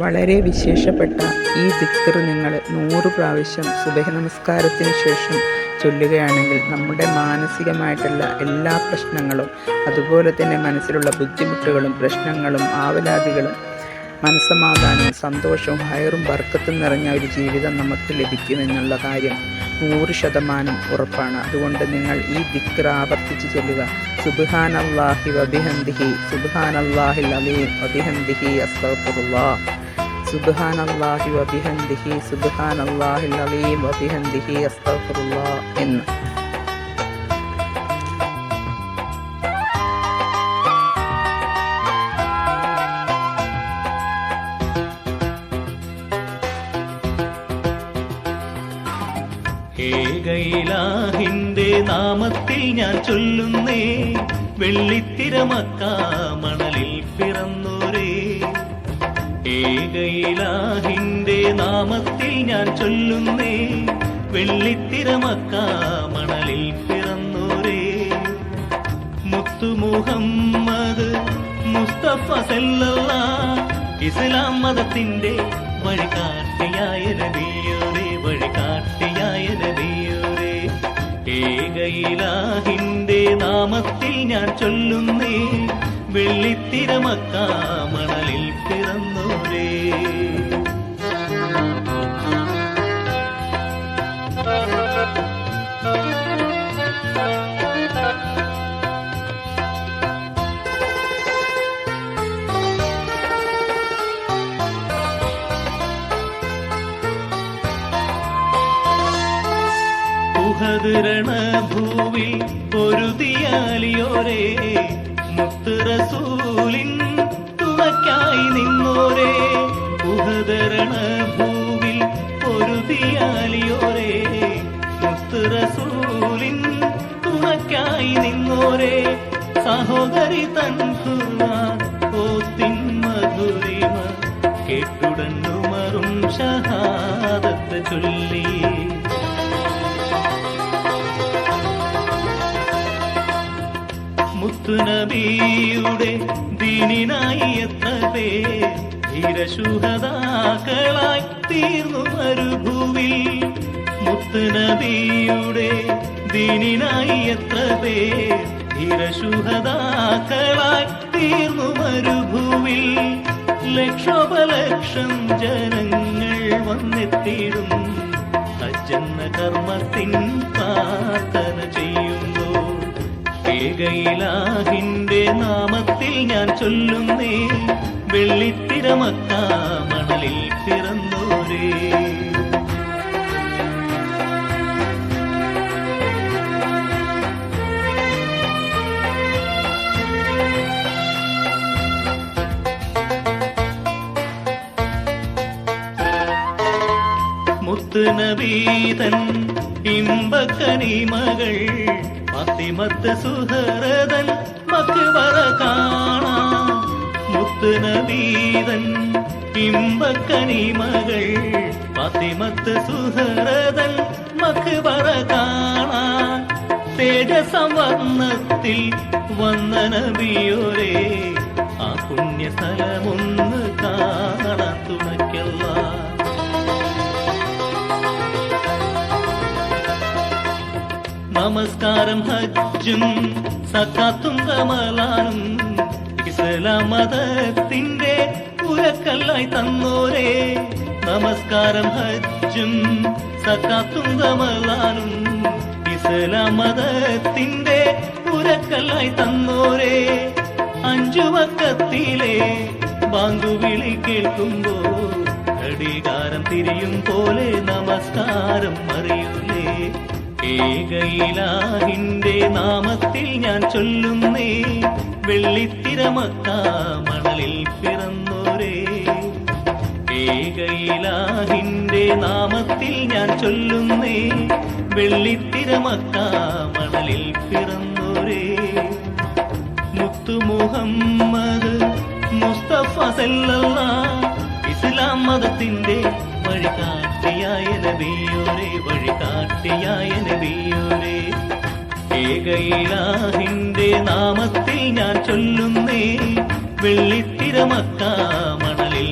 വളരെ വിശേഷപ്പെട്ട ഈ ദിക്കർ നിങ്ങൾ നൂറ് പ്രാവശ്യം സുബഹ നമസ്കാരത്തിന് ശേഷം ചൊല്ലുകയാണെങ്കിൽ നമ്മുടെ മാനസികമായിട്ടുള്ള എല്ലാ പ്രശ്നങ്ങളും അതുപോലെ തന്നെ മനസ്സിലുള്ള ബുദ്ധിമുട്ടുകളും പ്രശ്നങ്ങളും ആവലാതികളും മനസ്സമാധാനവും സന്തോഷവും ഹയറും വർക്കത്തും നിറഞ്ഞ ഒരു ജീവിതം നമുക്ക് ലഭിക്കുമെന്നുള്ള കാര്യം നൂറ് ശതമാനം ഉറപ്പാണ്. അതുകൊണ്ട് നിങ്ങൾ ഈ ദിക്ർ ആവർത്തിച്ച് ചൊല്ലുക. അള്ളാഹി വബിഹന്ദിഹി അള്ളാഹി അലീം വബിഹന്ദിഹി അസ്തഗ്ഫിറുല്ലാ സുബ്ഹാൻ അള്ളാഹി വബിഹന്ദിഹി സുബ്ഹാൻ അള്ളാഹിൽ അലീം വബിഹന്ദിഹി അസ്തഗ്ഫിറുല്ലാ എന്ന്. ഏകയിലാഹിന്റെ നാമത്തിൽ ഞാൻ ചൊല്ലുന്നേ വെള്ളിത്തിരമക്ക മണലിൽ പിറന്നോരേ ഏകയിലാഹിന്റെ നാമത്തിൽ ഞാൻ ചൊല്ലുന്നേ. വെള്ളിത്തിരമക്ക മണലിൽ പിറന്നോരേ. മുത്തു മുഹമ്മദ് മുസ്തഫ സെല്ലല്ല. ഇസ്ലാം മതത്തിന്റെ വഴികാട്ടിയായ നബിയോരെ വഴികാട്ടിയായ നബിയോരെ. ഏകയിലാഹിന്റെ നാമത്തിൽ ഞാൻ ചൊല്ലുന്നേ. വെള്ളിത്തിരമക്ക മണലിൽ ഉഹദിരണ ഭൂവിൽ പൊരുതിയാലിയോരേ മുത്തുറസൂലിൻ തുവക്കായി നിന്നോരേ സുഹദരണ ഭൂവിൽ പൊരുതിയാലിയോരേ മുത്തുറസൂലിൻ തുവക്കായി നിന്നോരേ സഹോദരി തൻ ഓത്തിൻ മധുരിമ കേട്ടുടന്നുമറും ഷഹാദത്ത് മുത്തുനബിയുടെ ദീനിനായി എത്ര ധീരശുഹതാക്കളായി തീർന്നു മരുഭൂവിൽ മുത്തുനബിയുടെ ദീനിനായി എത്ര ധീരശുഹതാക്കളായി തീർന്നു മരുഭൂവിൽ ലക്ഷോപലക്ഷം ജനങ്ങൾ വന്നെത്തിയിടും. അജന്ന കർമ്മത്തിൻ പ്രാർത്ഥന ചെയ്യുമ്പോൾ ഏകയിലാഹിന്റെ നാമത്തിൽ ഞാൻ ചൊല്ലുന്നേ. വെള്ളിത്തിരമക്ക മണലിൽ പിറന്നോരേ. മുത്തുനബീതൻ ഇമ്പക്കനിമകൾ പത്തിമത്ത് സുഹൃതൻ മക്ബറ കാണാം. മുത്തുനബീതൻ ഇമ്പക്കനിമകൾ പത്തിമത്ത് സുഹൃതൻ മക്കുവറ കാണാൻ. തേജസവർണത്തിൽ വന്ന നബിയോരേ ആ പുണ്യസ്ഥലമൊന്ന് കാണാൻ തുണയ്ക്കല്ല. നമസ്കാരം ഹജ്ജും സക്കാത്തും കമലാനും ഇസ്ലാം ഉരക്കല്ലായി തന്നോരേ. നമസ്കാരം ഹജ്ജും സക്കാത്തും കമലാനും ഇസ്ലാം ഉരക്കല്ലായി തന്നോരേ. അഞ്ചു വക്കത്തിലെ ബാങ്കുവിളി കേൾക്കുമ്പോൾ ഘടികാരം തിരിയും പോലെ നമസ്കാരം അറിയൂലേ ഏകയിലാഹിന്റെ നാമത്തിൽ ഞാൻ ചൊല്ലുന്നേ വെള്ളിത്തിരമക്ക മണലിൽ പിറന്നോരേ. ഏകയിലാഹിന്റെ നാമത്തിൽ ഞാൻ ചൊല്ലുന്നേ വെള്ളിത്തിരമക്ക മണലിൽ പിറന്നോരേ. മുത്തു മുഹമ്മദ് മുസ്തഫ സല്ലല്ല ഇസ്ലാം മതത്തിന്റെ വഴികാട്ടിയായ നബിയോരെ വഴികാട്ടിയായ നബിയോരെ ഏകയിലാഹിന്റെ നാമത്തിൽ ഞാൻ ചൊല്ലുന്നേ വെള്ളിത്തിരമക്ക മണലിൽ